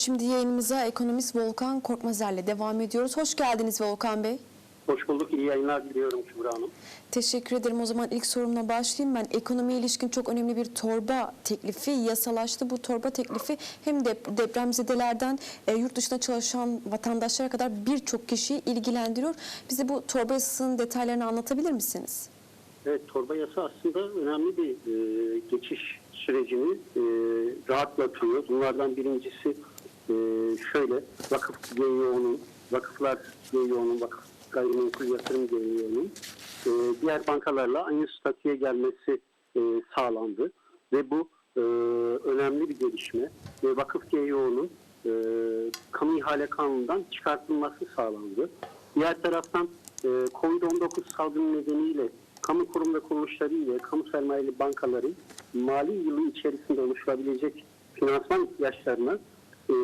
Şimdi yayınımıza ekonomist Volkan Korkmazer'le devam ediyoruz. Hoş geldiniz Volkan Bey. Hoş bulduk. İyi yayınlar diliyorum Kübra Hanım. Teşekkür ederim. O zaman ilk sorumla başlayayım ben. Ekonomiye ilişkin çok önemli bir torba teklifi yasalaştı. Bu torba teklifi hem de depremzedelerden e, yurt dışında çalışan vatandaşlara kadar birçok kişiyi ilgilendiriyor. Bize bu torba yasasının detaylarını anlatabilir misiniz? Evet, torba yasa aslında önemli bir e, geçiş sürecini e, rahatlatıyor. Bunlardan birincisi e, şöyle, vakıf GYO'nun, vakıflar GYO'nun, vakıf gayrimenkul yatırım GYO'nun e, diğer bankalarla aynı statüye gelmesi e, sağlandı. Ve bu e, önemli bir gelişme. Ve vakıf GYO'nun e, kamu ihale kanunundan çıkartılması sağlandı. Diğer taraftan e, COVID-19 salgını nedeniyle kamu kurum ve kuruluşları ile kamu sermayeli bankaların mali yılı içerisinde oluşabilecek finansman ihtiyaçlarına e,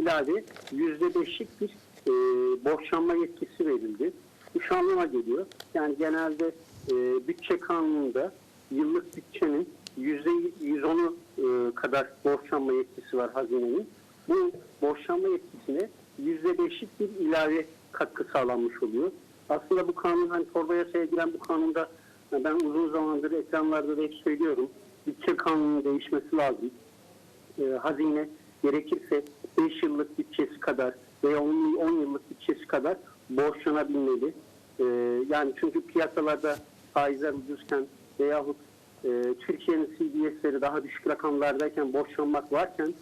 ilave yüzde beşlik bir e, borçlanma yetkisi verildi. Bu şu anlama geliyor. Yani genelde e, bütçe kanununda yıllık bütçenin yüzde 110'u e, kadar borçlanma yetkisi var hazinenin. Bu borçlanma yetkisine yüzde beşlik bir ilave katkı sağlanmış oluyor. Aslında bu kanun hani torba yasaya giren bu kanunda ben uzun zamandır ekranlarda da hep söylüyorum. Bütçe kanunun değişmesi lazım. Ee, hazine gerekirse 5 yıllık bütçesi kadar veya 10, 10 yıllık bütçesi kadar borçlanabilmeli. Ee, yani çünkü piyasalarda faizler ucuzken veyahut e, Türkiye'nin CDS'leri daha düşük rakamlardayken borçlanmak varken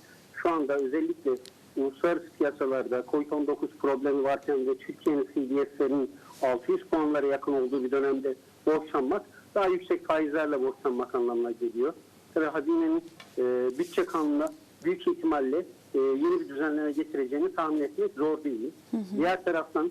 şu anda özellikle uluslararası piyasalarda COVID-19 problemi varken ve Türkiye'nin CDS'lerinin 600 puanlara yakın olduğu bir dönemde borçlanmak daha yüksek faizlerle borçlanmak anlamına geliyor. Tabii hazinenin e, bütçe kanununa büyük ihtimalle e, yeni bir düzenleme getireceğini tahmin etmek zor değil. Diğer taraftan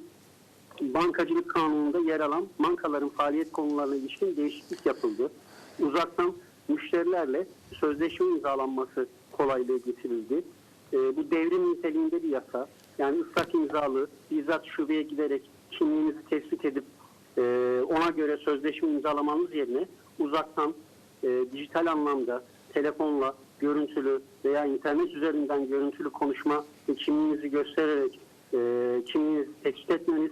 bankacılık kanununda yer alan bankaların faaliyet konularına ilişkin değişiklik yapıldı. Uzaktan müşterilerle sözleşme imzalanması kolaylığı getirildi. E, bu devrim niteliğinde bir yasa. Yani ıslak imzalı, bizzat şubeye giderek kimliğinizi tespit edip e, ona göre sözleşme imzalamanız yerine uzaktan e, dijital anlamda telefonla görüntülü veya internet üzerinden görüntülü konuşma ve kimliğinizi göstererek e, kimliğinizi tespit etmeniz,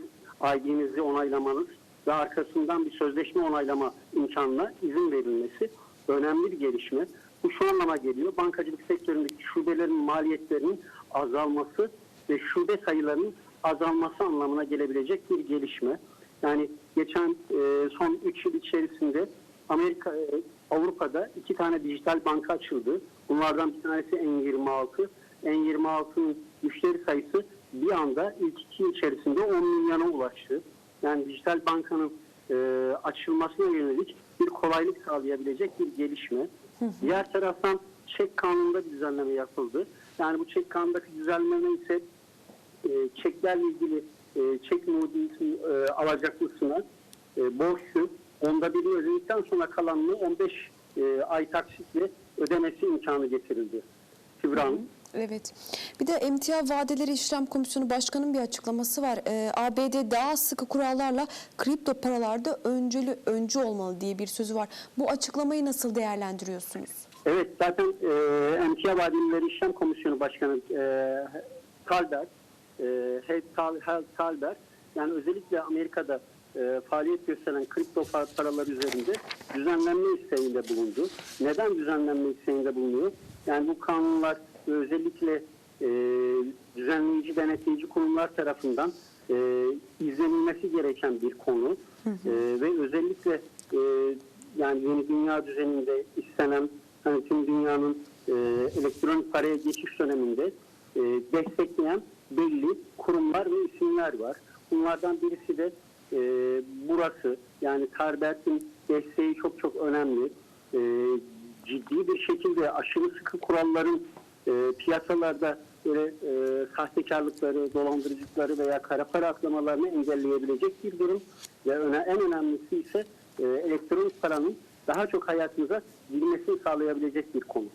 ID'nizi onaylamanız ve arkasından bir sözleşme onaylama imkanına izin verilmesi önemli bir gelişme. Bu şu anlama geliyor. Bankacılık sektöründeki şubelerin maliyetlerinin azalması ve şube sayılarının azalması anlamına gelebilecek bir gelişme. Yani geçen e, son 3 yıl içerisinde Amerika e, Avrupa'da iki tane dijital banka açıldı. Bunlardan bir tanesi N26. N26'nın müşteri sayısı bir anda ilk iki yıl içerisinde 10 milyona ulaştı. Yani dijital bankanın e, açılmasına yönelik bir kolaylık sağlayabilecek bir gelişme. Diğer taraftan çek kanununda bir düzenleme yapıldı. Yani bu çek kanundaki düzenleme ise e, çeklerle ilgili e, çek mudisin e, alacaklısına e, borçlu onda biri ödedikten sonra kalanını 15 e, ay taksitle ödemesi imkanı getirildi. Kübra Hanım. Evet. Bir de Emtia Vadeleri İşlem Komisyonu Başkanı'nın bir açıklaması var. Ee, ABD daha sıkı kurallarla kripto paralarda öncülü öncü olmalı diye bir sözü var. Bu açıklamayı nasıl değerlendiriyorsunuz? Evet zaten e, Emtia Vadelileri İşlem Komisyonu Başkanı e, Talbert, e, Head Talbert yani özellikle Amerika'da e, faaliyet gösteren kripto par- paralar üzerinde düzenlenme isteğinde bulundu. Neden düzenlenme isteğinde bulunuyor? Yani bu kanunlar özellikle e, düzenleyici, denetleyici kurumlar tarafından e, izlenilmesi gereken bir konu. E, ve özellikle e, yani yeni dünya düzeninde istenen hani tüm dünyanın e, elektronik paraya geçiş döneminde e, destekleyen belli kurumlar ve isimler var. Bunlardan birisi de e, burası. Yani Tarbert'in desteği çok çok önemli. E, ciddi bir şekilde aşırı sıkı kuralların e, piyasalarda böyle e, sahtekarlıkları, dolandırıcılıkları veya kara para aklamalarını engelleyebilecek bir durum. Ve öne, en önemlisi ise e, elektronik paranın daha çok hayatımıza girmesini sağlayabilecek bir konu.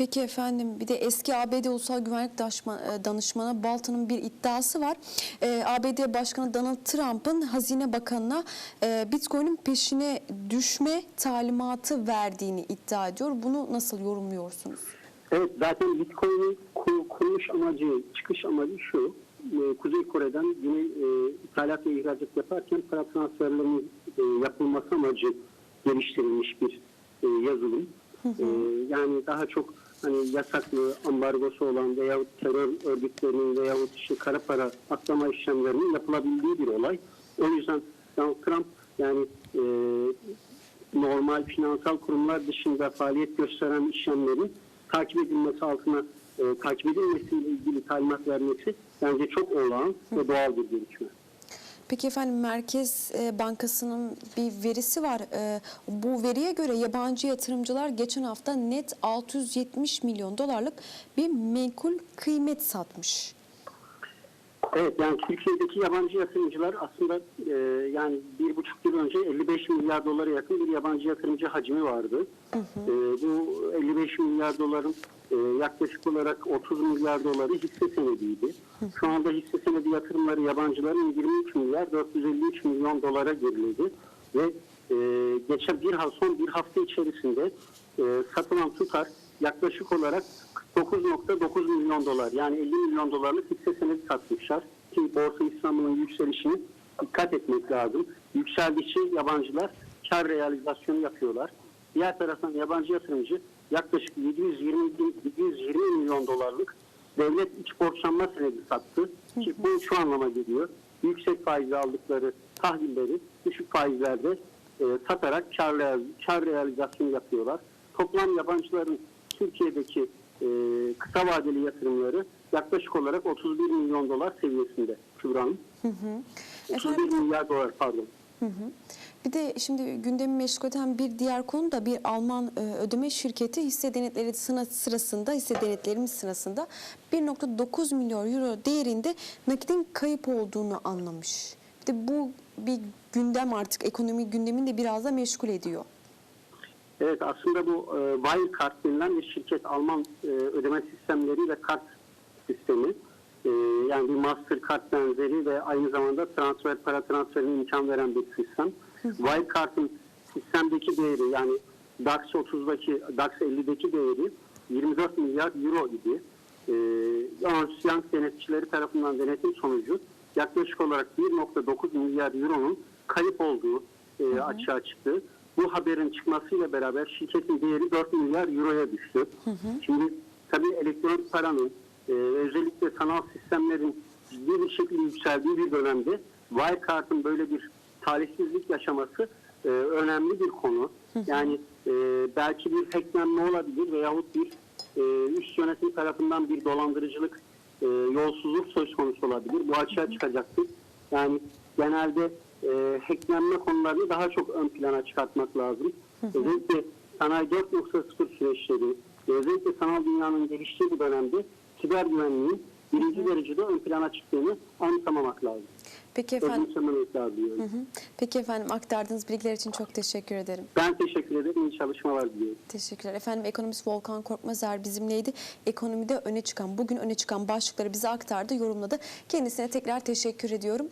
Peki efendim bir de eski ABD Ulusal Güvenlik e, Danışmanı Bolton'un bir iddiası var. Ee, ABD Başkanı Donald Trump'ın Hazine Bakanı'na e, Bitcoin'in peşine düşme talimatı verdiğini iddia ediyor. Bunu nasıl yorumluyorsunuz? Evet zaten Bitcoin'in ku- kuruluş amacı, çıkış amacı şu. e, Kuzey Kore'den yine e, ithalat ve ihracat yaparken para transferlerinin e, yapılması amacı geliştirilmiş bir e, yazılım. E, yani daha çok hani yasaklı, ambargosu olan veyahut terör örgütlerinin veyahut işte kara para aklama işlemlerinin yapılabildiği bir olay. O yüzden Donald Trump yani e, normal finansal kurumlar dışında faaliyet gösteren işlemlerin takip edilmesi altına e, takip edilmesiyle ilgili talimat vermesi bence çok olağan ve doğal bir gelişme. Peki efendim Merkez e, Bankası'nın bir verisi var. E, Bu veriye göre yabancı yatırımcılar geçen hafta net 670 milyon dolarlık bir menkul kıymet satmış. Evet yani Türkiye'deki yabancı yatırımcılar aslında e, yani bir buçuk yıl önce 55 milyar dolara yakın bir yabancı yatırımcı hacmi vardı. E, bu 55 milyar doların e, yaklaşık olarak 30 milyar doları hisse senediydi. Şu anda hisse senedi yatırımları yabancıların 23 milyar 453 milyon dolara geriledi. Ve e, geçen bir ha- son bir hafta içerisinde e, satılan tutar yaklaşık olarak 9.9 milyon dolar yani 50 milyon dolarlık hisse senedi satmışlar. Ki Borsa İstanbul'un yükselişine dikkat etmek lazım. Yükseldikçe yabancılar kar realizasyonu yapıyorlar. Diğer taraftan yabancı yatırımcı yaklaşık 720, bin- 720 milyon dolarlık devlet iç borçlanma senedi sattı. Ki bu şu anlama geliyor. Yüksek faizle aldıkları tahvilleri düşük faizlerde e, satarak kar, kar realizasyonu yapıyorlar. Toplam yabancıların Türkiye'deki e, kısa vadeli yatırımları yaklaşık olarak 31 milyon dolar seviyesinde Kübra Hanım. 31 milyar dolar pardon. Hı hı. Bir de şimdi gündemi meşgul eden bir diğer konu da bir Alman e, ödeme şirketi hisse denetleri sıra- sırasında hisse denetlerimiz sırasında 1.9 milyon euro değerinde nakidin kayıp olduğunu anlamış. Bir de bu bir gündem artık ekonomi gündemini de biraz da meşgul ediyor. Evet aslında bu e, Wirecard denilen bir şirket Alman e, ödeme sistemleri ve kart sistemi. E, yani bir Mastercard benzeri ve aynı zamanda transfer para transferine imkan veren bir sistem. Wirecard'ın sistemdeki değeri yani DAX 30'daki DAX 50'deki değeri 24 milyar euro idi. E, Ernst Young denetçileri tarafından denetim sonucu yaklaşık olarak 1.9 milyar euronun kayıp olduğu e, açığa çıktı. Bu haberin çıkmasıyla beraber şirketin değeri 4 milyar euroya düştü. Şimdi tabii elektronik paranın e, özellikle sanal sistemlerin ciddi bir şekilde yükseldiği bir dönemde Wirecard'ın böyle bir talihsizlik yaşaması e, önemli bir konu. Yani e, belki bir hacklenme olabilir veyahut bir e, üst yönetim tarafından bir dolandırıcılık, e, yolsuzluk söz konusu olabilir. Bu açığa çıkacaktır. Yani genelde e, hacklenme konularını daha çok ön plana çıkartmak lazım. Özellikle sanayi 4.0 süreçleri, özellikle sanal dünyanın geliştiği bu dönemde siber güvenliğin birinci derecede ön plana çıktığını anımsamamak lazım. Peki efendim. Lazım. Hı hı. Peki efendim aktardığınız bilgiler için çok teşekkür ederim. Ben teşekkür ederim. İyi çalışmalar diliyorum. Teşekkürler. Efendim ekonomist Volkan Korkmazer bizimleydi. Ekonomide öne çıkan, bugün öne çıkan başlıkları bize aktardı, yorumladı. Kendisine tekrar teşekkür ediyorum.